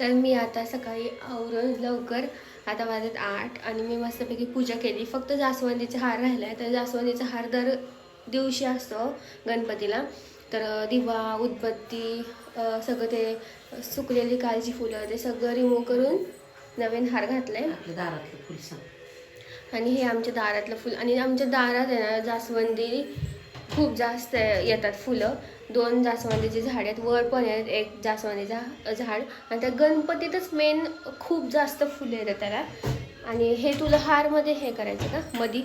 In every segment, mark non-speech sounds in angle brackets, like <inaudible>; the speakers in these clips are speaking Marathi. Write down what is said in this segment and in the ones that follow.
तर मी आता सकाळी आवरून लवकर आता वाजत आठ आणि मी मस्तपैकी पूजा केली. फक्त जास्वंदीचा हार राहिला आहे तर जास्वंदीचा हार दर दिवशी असतो गणपतीला. तर दिवा उदबत्ती सगळं ते सुकलेली काळजी फुलं ते सगळं रिमूव्ह करून नवीन हार घातलं आहे दारातलं फुल सांग. आणि हे आमच्या दारातलं फुल. आणि आमच्या दारात आहे ना जास्वंदी खूप जास्त येतात फुलं. दोन जास्वंदीची झाड आहेत वर पण आहेत एक जास्वंदीचा झाड. आणि त्या गणपतीतच मेन खूप जास्त फुलं येतात त्याला. आणि हे तुला हारमध्ये हे करायचं का? मधी.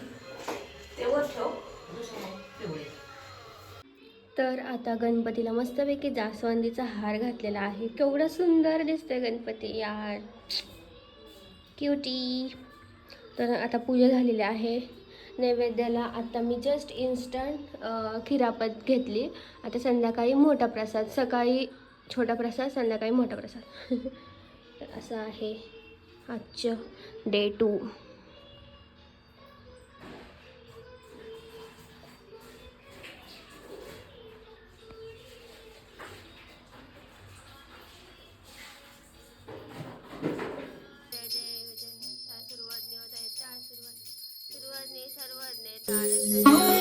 तर आता गणपतीला मस्तपैकी जास्वंदीचा हार घातलेला आहे. केवढं सुंदर दिसतंय गणपती यार. क्युटी तर आता पूजा झालेली आहे. नैवेद्याला आता मी जस्ट इन्स्टंट खिरापत घेतली. आता संध्याकाळी मोठा प्रसाद सकाळी छोटा प्रसाद संध्याकाळी मोठा प्रसाद. <laughs> तर असं आहे आजचं डे टू आज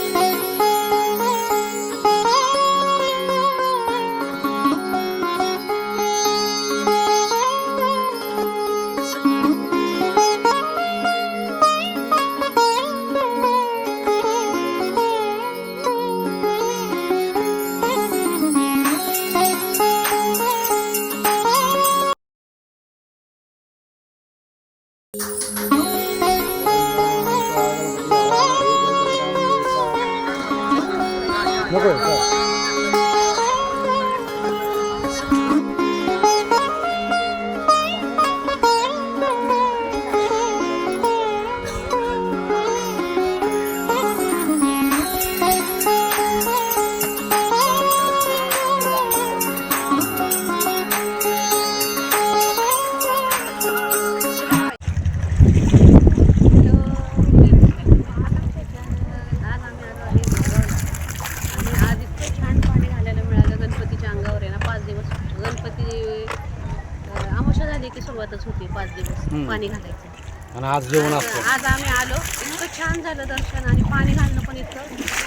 आज जेवण आज असतं. आज आम्ही आलो. इतकं छान झालं दर्शन आणि पाणी घालणं पण इतकं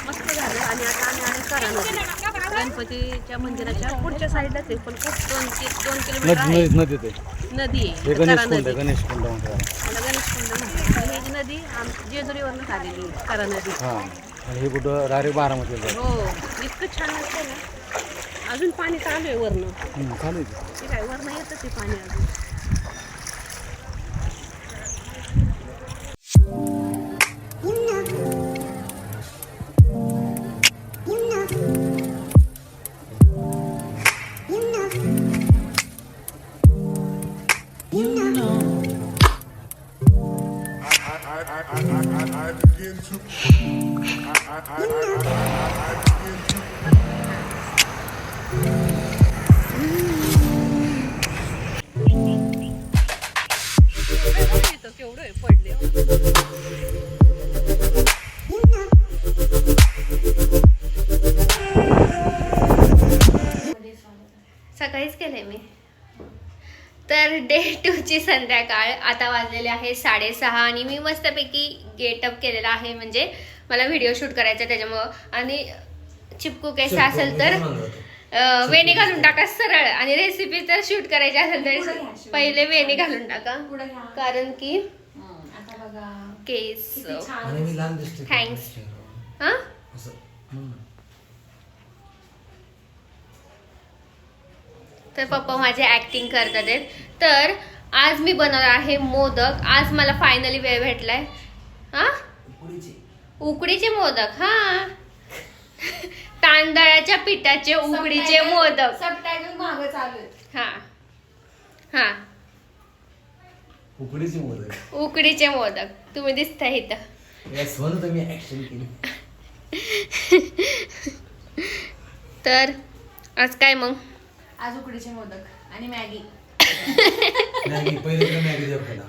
मस्त झालं. आणि आता आम्ही आलो करा नदी गणपतीच्या मंदिराच्या पुढच्या साईडलाच आहे पण खूप दोन कि दोन किलोमीटर नदी आहे. नदी हे आहे गणेश कुंड आहे, गणेश कुंड म्हणतात मला गणेश कुंड म्हणतात. आणि ही नदी आम जेजुरीवरनं आलेली आहे, करा नदी. हां. आणि हे कुठं? डायरेक्ट बारामतीला जातं. हो. इतकं छान वाटतं ना. अजून पाणी चालू आहे वरनं. हम्म, चालेल ते काय वरनं येतं ते पाणी अजून. सकाळीच केलंय मी. तर डे टूची संध्याकाळ आता वाजलेले आहे साडेसहा आणि मी मस्तपैकी गेटअप केलेला आहे. म्हणजे मला व्हिडिओ शूट करायचा आहे त्याच्यामुळं. आणि चिपकू केस असेल तर वेणी घालून टाका सरळ. आणि रेसिपी तर शूट करायची असेल तर पहिले वेणी घालून टाका. कारण की बघा. केस. छान आणि मी लहान दिसते Thanks. हा? असं. तर पप्पा माझे ऍक्टिंग करतात आहेत. तर आज मी बनवणार आहे मोदक. आज मला फायनली वेळ भेटलाय. हा? उकडीचे. मोदक हा. तांदळाच्या पिठाचे उकडीचे मोदक. सबटायटल माग चालू आहेत. हा. हा. उकडीची मोदक. उकडीचे मोदक. तुम्ही दिसता इथं. ऍक्शन केली. <laughs> तर आज काय मग? आज उकडीचे मोदक आणि मॅगी. मॅगी पहिले तर मॅगी द्या पहिला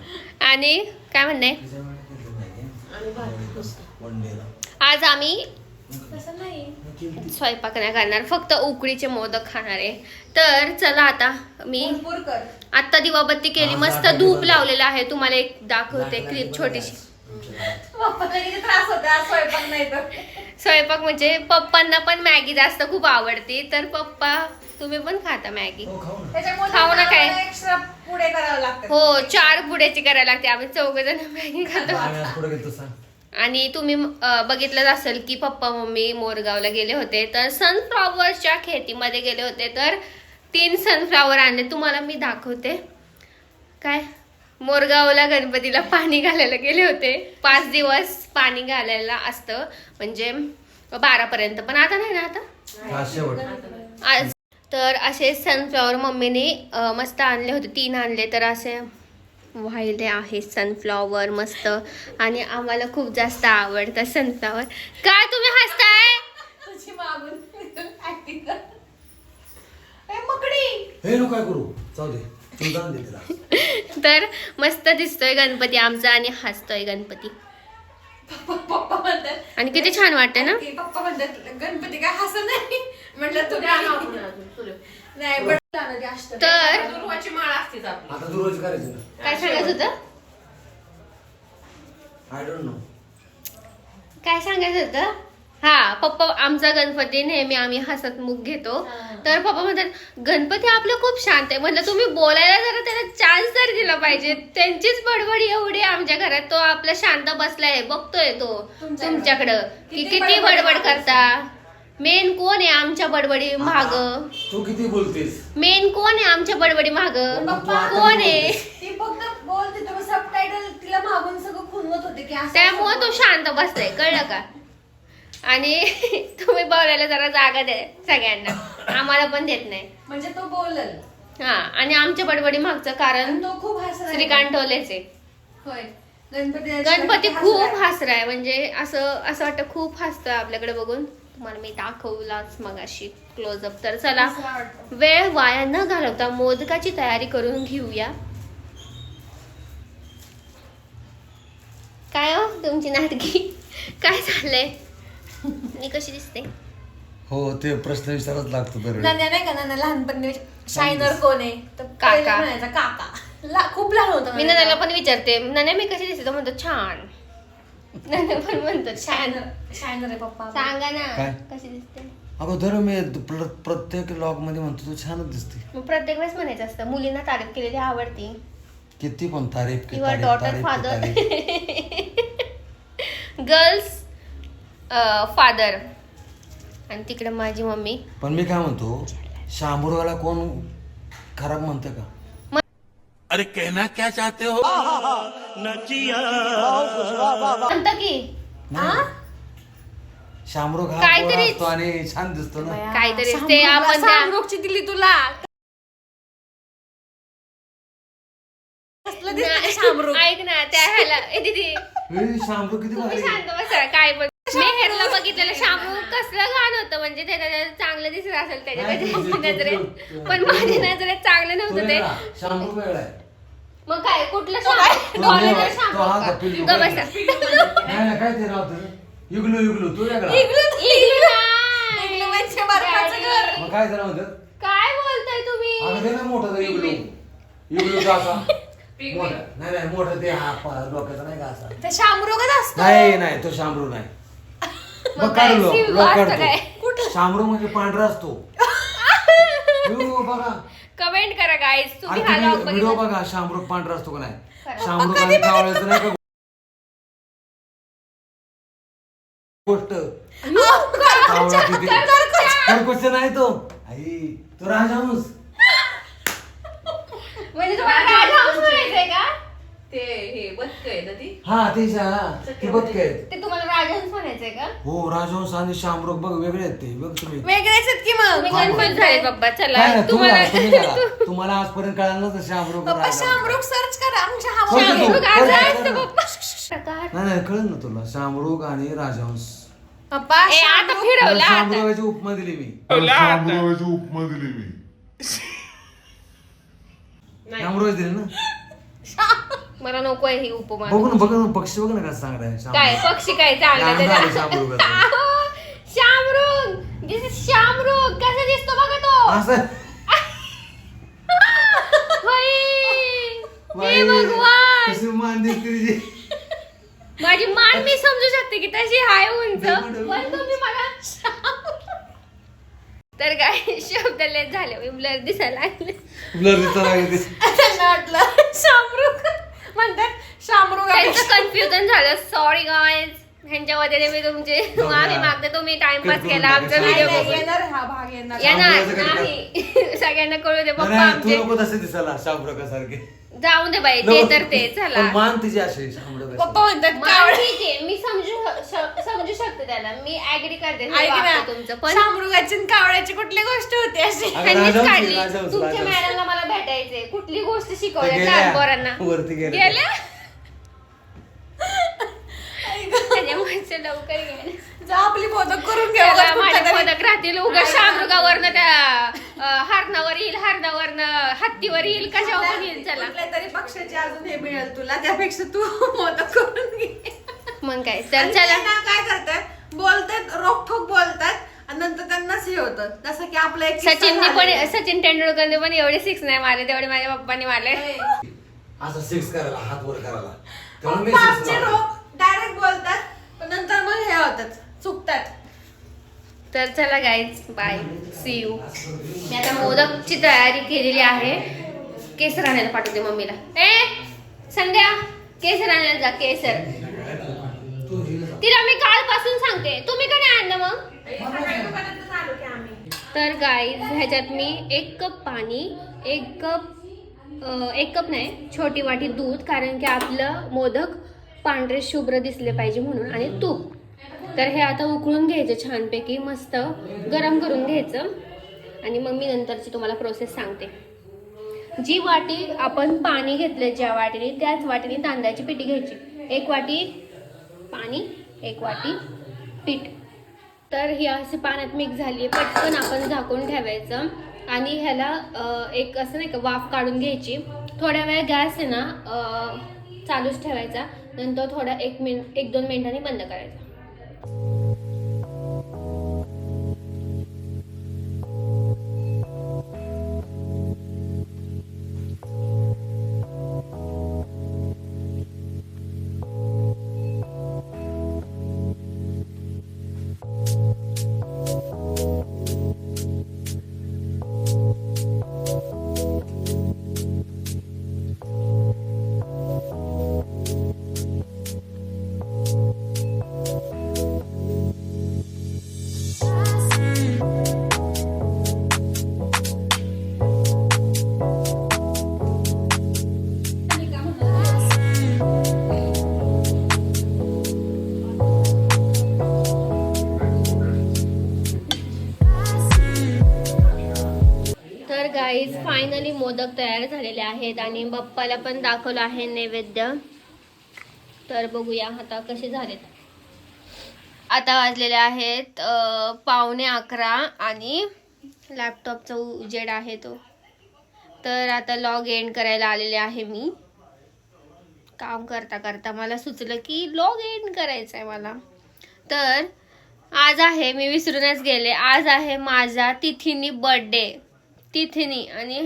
आणि काय म्हणणे? त्याच्यामुळे केली मॅगी वन डेला आज आम्ही तसं नाही. स्वयंपाक नाही करणार फक्त उकडीचे मोदक खाणार आहे. तर चला आता मी आत्ता दिवाबत्ती केली. मस्त धूप. लावलेला आहे. तुम्हाला एक दाखवते दाखव, क्लिप छोटीशी. स्वयंपाक नाही तर. स्वयंपाक म्हणजे पप्पांना पण मॅगी जास्त खूप आवडती. तर पप्पा तुम्ही पण खाता मॅगी. हो खाऊ ना. काय? एक्स्ट्रा पुढे करावं लागतं. हो चार पुड्याची करायला लागते. आम्ही चौघ जण मॅगी खातो. आणि तुम्ही बघितलंच असेल की पप्पा मम्मी मोरगावला गेले होते. तर सनफ्लॉवरच्या खेतीमध्ये गेले होते. तर तीन सनफ्लॉवर आणले. तुम्हाला मी दाखवते. काय? मोरगावला गणपतीला पाणी घालायला गेले होते. पाच दिवस पाणी घालायला असतं. म्हणजे बारापर्यंत. पण आता नाही ना आता? आज तर असे सनफ्लॉवर मम्मीने मस्त आणले होते. तीन आणले तर असे वाहिले आहे सनफ्लॉवर मस्त. आणि आम्हाला खूप जास्त आवडतं सनफ्लॉवर काय तुम्ही हसताय? तुझी मागून ऍक्टिंग कर. ए, मकडी! हे नको काय करू. जाऊ दे. तू जाऊन दे तिला. तर मस्त दिसतोय गणपती आमचा आणि हसतोय गणपती. पप्पा म्हणतात आणि किती छान वाटतं ना? की पप्पा म्हणतात गणपती काय हसत नाही? म्हटलं तू द्या ना आपण अजून, तुला. नाही पण जाणं ते अष्ट तर. दुर्वाची माळ असतेच आपली आता तू रोज करायचं ना. काय सांगायचं होतं? आय डोंट नो काय सांगायचं होतं? हा पप्पा आमचा गणपती नेहमी आम्ही हसत मुख घेतो. तर पप्पा म्हणतात गणपती आपलं खूप शांत आहे. म्हटलं तुम्ही बोलायला जरा त्याला चान्स तर दिला पाहिजे. त्यांचीच बडबडी एवढी आहे आमच्या घरात. तो आपला शांत बसलाय बघतोय तो तुमच्याकडं. तुमच्याकडं. की किती किती बडबड. करता? मेन कोण आहे आमच्या बडबडी माग? तू किती बोलतेस? मेन कोण आहे आमच्या बडबडी माग? तू कोण आहे? ती फक्त बोलते तुम्ही सबटायटल तिला मागून सगळं खुनवत होते की असं त्यामुळे तो शांत बसलाय कळलं का? आणि <laughs> तुम्ही बोलायला जरा जागा द्या सगळ्यांना. आम्हाला पण देत नाही. म्हणजे तो बोलल. हा आणि आमच्या बडबडी मागचं कारण तो खूप हसरा श्रीकांत टोलेचे होय. गणपती गणपती खूप हसराय म्हणजे असं असं वाटतं खूप हसतोय आपल्याकडे बघून. तुम्हाला मी दाखवलाच मग अशी क्लोजअप तर चला वेळ वाया न घालवता मोदकाची तयारी करून घेऊया. काय हो तुमची नाटकी? काय झालंय? मी कशी दिसते? हो ते प्रश्न विचारच लागतो तर नाही का? नाना लहानपणी शायनर कोण आहे? तर काका. म्हणायचा काका. ला- खूप लहान होता मी नन्याला पण विचारते नन्या मी कशी दिसते? तो म्हणतो छान. नन्या <laughs> पण म्हणतो छान. शायनर आहे पप्पा. सांगा ना काय? कशी दिसते? अगोदर मी प्र- प्रत्येक लॉगमध्ये म्हणतो तू छानच दिसते. मग प्रत्येक वेळेस म्हणायचं असतं मुलींना तारीफ केलेली आवडती. किती पण तारीफ की डॉटर तारीफ की फादर तारीफ. गर्ल्स फादर <laughs> आणि तिकडे माझी मम्मी. पण मी काय म्हणतो शांभूरवाला कोण खराब म्हणतं का? अरे कहना क्या चाहते हो? म्हणतं की। शामरुख हा काहीतरी- गोरा असतो आणि छान दिसतो ना. काहीतरी ते आपण त्या- दिली तुला. कसलं दिसतं ते शामरुख? ना- ऐक ना त्या ह्याला ए दीदी. शामरुख किती तुम्ही भारी. शांत बसा काय पण मेहरला बघितलेलं शामू कसलं गाणं होतं म्हणजे ते त्याच्यात चांगलं दिसत असेल त्याच्या नाही, ते- त्याच्या ते- नजरेत पण माझ्या नजरेत चांगलं नव्हतं ते. आहे. मग काय कुठलं तो शामू डॉलरचं वेगळा, शामू तो हा का? कपिल ग बसा. नाही नाही काय ते राव तुझं युगलू युगलू तू वेगळा. इग्लू नाही. इग्लू म्हणजे बर्फाचं घर. मग काय जरा होतं काय बोलताय तुम्ही? अगं ते ना मोठा तो युगलू युगलू का असा. मोठा. नाही नाही मोठा ते हा प- डोक्याचा नाही का असा? ते शामरुखच असतो. नाही नाही तो शामरू नाही. मग मग काय काढलो शिव लोक असतं काय? काढतो शामरू म्हणजे पांढरा असतो. <laughs> बघा. कमेंट करा गाईज तुम्ही हा लॉग व्हिडिओ बघितला? बघा शामरुख पांढरा असतो का नाही? खरं. शामरुख आणि कावळ्याचं नाही का? गोष्ट. कावळा किती? खरगोश नाही तो. आई तो राजहंस म्हणजे तुम्हाला राजहंस म्हणायचंय का? ते हे बदक आहे ना ती? हा ते तुम्हाला राजहंस म्हणायचंय का? हो राजहंस आणि शामरुख बघ वेगळे आहेत ते. बघ तुम्ही. वेगळेच आहेत की मग? झाले चला. तुम्ही तुम्हाला करा, तुम्ही करा. तुम्हाला आजपर्यंत कळालं नसतं शामरुख पप्पा राजहंस. शामरुख सर्च करा. आमच्या हा हो, शामरुख हो, असं हो, असतं हो. पप्पा प्रकार नाही नाही कळलं ना तुला. शामरुख आणि राजहंस. पप्पा ए आता शामरुख- फिरवला आता. शामरुखाची उपमा दिली मी. शामरावाची उपमा दिली मी. शामरुख दिली ना? मला नको आहे ही उपमा. बघू ना बघ ना पक्षी बघ ना कसं चांगला आहे काय. पक्षी काय चांगलं लहान त्याला झाले दिस इज शामरुख कसा दिसतो बघा तो. असं! हे भगवान. कशी मान दिसते तिची. माझी मान मी समजू शकते की तशी हाय उंच. पण तुम्ही मला शाम- तर काय शब्द लेट झाले मी ब्लर दिसायला लागले. Blur दिसायला लागली. ती. शामरुख. म्हणतात शामरुख आहे. त्यांचं कन्फ्युजन झालं. सॉरी गाईज ह्यांच्या वतीने मी तुमचे माफी मागते. तुम्ही टाइमपास केला आमचा नाही, व्हिडिओ नाही, बघून. येणार हा भाग येणार. येणार. नाही <laughs> सगळ्यांना कळू दे पप्पा नाही, तू आमचे. नको तसे दिसायला शामप्रकासारखे जाऊन दे बाई ते तर ते चला मान तिची अशी शामप्रकाश पप्पा म्हणतात मग कावळे. ठीक आहे मी समजू श- समजू शकते त्याला. मी ऍग्री करते हे ऐक वाक्य ना तुमचं. पण शामरुगाची आणि कावळ्याची कुठली गोष्ट होती अशी? अगं, त्यांनीच राजहंस, काढली. तुमच्या. मॅडमला मला भेटायचंय. कुठली गोष्ट त्या शिकवल्या. लहान पोरांना. वरती गेल्या. गेल्या? त्याच्यामुळे ते लवकर गेले. जा आपली मोदक करून घ्या उगाच कुठल्या तरी- राहतील. उगा शामरुगावरनं त्या हरणावर येईल हरणावरनं हत्तीवर येईल कशावर पण येईल चला. कुठल्या तरी पक्षाची अजून हे मिळेल तुला त्यापेक्षा तू मोदक करून घे. मग काय तर आणि चला. काय करतात बोलतात रोखोक बोलतात आणि नंतर त्यांनाच हे होतं जसं की आपलं एक किस्सा सचिनने पण झालेला. सचिन तेंडुलकरने पण एवढे सिक्स नाही मारले तेवढे माझ्या पप्पाने मारले. असं सिक्स करायला हात वर करायला. तेव्हा मी पप्पा six आमचे मारला. रोख डायरेक्ट बोलतात पण नंतर मग हे होतात चुकतात. तर चला गाईज बाय सी यू मी आता मोदकची तयारी केलेली आहे. केसर आणायला पाठवते मम्मीला. ए संध्या केसर आणायला जा केसर. तिला मी कालपासून सांगते. तुम्ही का नाही आणलं मग? तर गाईज ह्याच्यात मी एक कप पाणी एक कप एक कप नाही छोटी वाटी दूध कारण की आपलं मोदक पांढरे शुभ्र दिसले पाहिजे म्हणून. आणि तूप. तर हे आता उकळून घ्यायचं छानपैकी मस्त गरम करून घ्यायचं. आणि मग मी नंतरची तुम्हाला प्रोसेस सांगते. जी वाटी आपण पाणी घेतलं ज्या वाटीने त्याच वाटीने तांदळाची पिठी घ्यायची. एक वाटी पाणी एक वाटी पीठ. तर ही अशी पाण्यात मिक्स झाली आहे पटकन आपण झाकून ठेवायचं. आणि ह्याला एक असं नाही का वाफ काढून घ्यायची. थोड्या वेळ गॅस आहे ना चालूच ठेवायचा. नंतर थोडा एक मिनिट एक दोन मिनिटांनी बंद करायचा. फायनली मोदक तयार झालेले आहेत आणि बाप्पाला पण दाखवलं आहे नैवेद्य. तर बघूया आता कसे झालेत. आता वाजलेले आहेत पावणे अकरा आणि लॅपटॉपचा उजेड आहे तो. तर आता लॉग एंड करायला आलेले आहे मी. काम करता करता मला सुचलं की लॉग एंड करायचं आहे मला. तर आज आहे मी विसरूनच गेले. आज आहे माझा तिथीनी बर्थडे तिथीनी आणि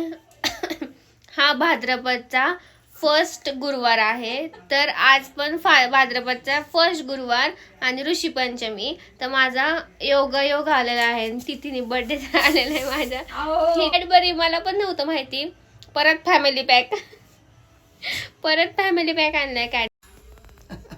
<coughs> हा भाद्रपदचा फर्स्ट गुरुवार आहे. तर आज पण फा भाद्रपदचा फर्स्ट गुरुवार आणि ऋषी पंचमी. तर माझा योग योग आलेला आहे तिथीनी बर्थडे <laughs> आलेला आहे माझा. ही कॅडबरी मला पण नव्हतं माहिती. परत फॅमिली पॅक <laughs> परत फॅमिली पॅक आणलाय काय?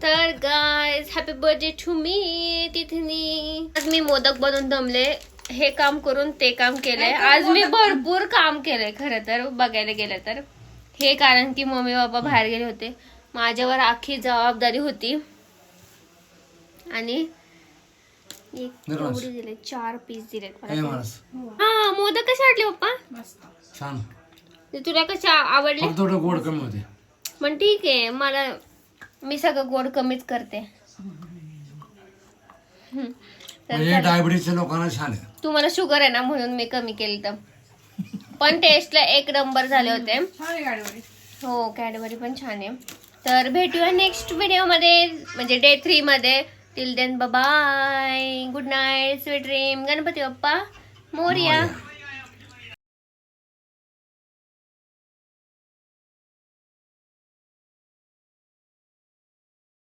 तर guys happy birthday to me तिथनी. आज मी मोदक बनवून दमले. हे काम करून ते काम केलंय. आज मी भरपूर काम केलंय. खरं तर बघायला गेलं तर. हे कारण की मम्मी बाबा बाहेर गेले होते. माझ्यावर आखी जबाबदारी होती. आणि एक. एवढे दिले चार पीस दिलेत मला हा मोदक कसे वाटले पप्पा? छान. ते तुला कसे आवडले? थोडं गोड कमी होते. पण ठीक आहे. मला मी सगळं गोड कमीच करते. म्हणजे. डायबिटीसच्या लोकांना छान आहे. तुम्हाला शुगर आहे ना म्हणून मी कमी केली तर. पण टेस्टला एक नंबर झाले होते. हो कॅडबरी पण छान आहे. तर भेटूया नेक्स्ट व्हिडिओमध्ये म्हणजे डे थ्री मध्ये. Till then bye good night sweet dream Ganpati Bappa Morya.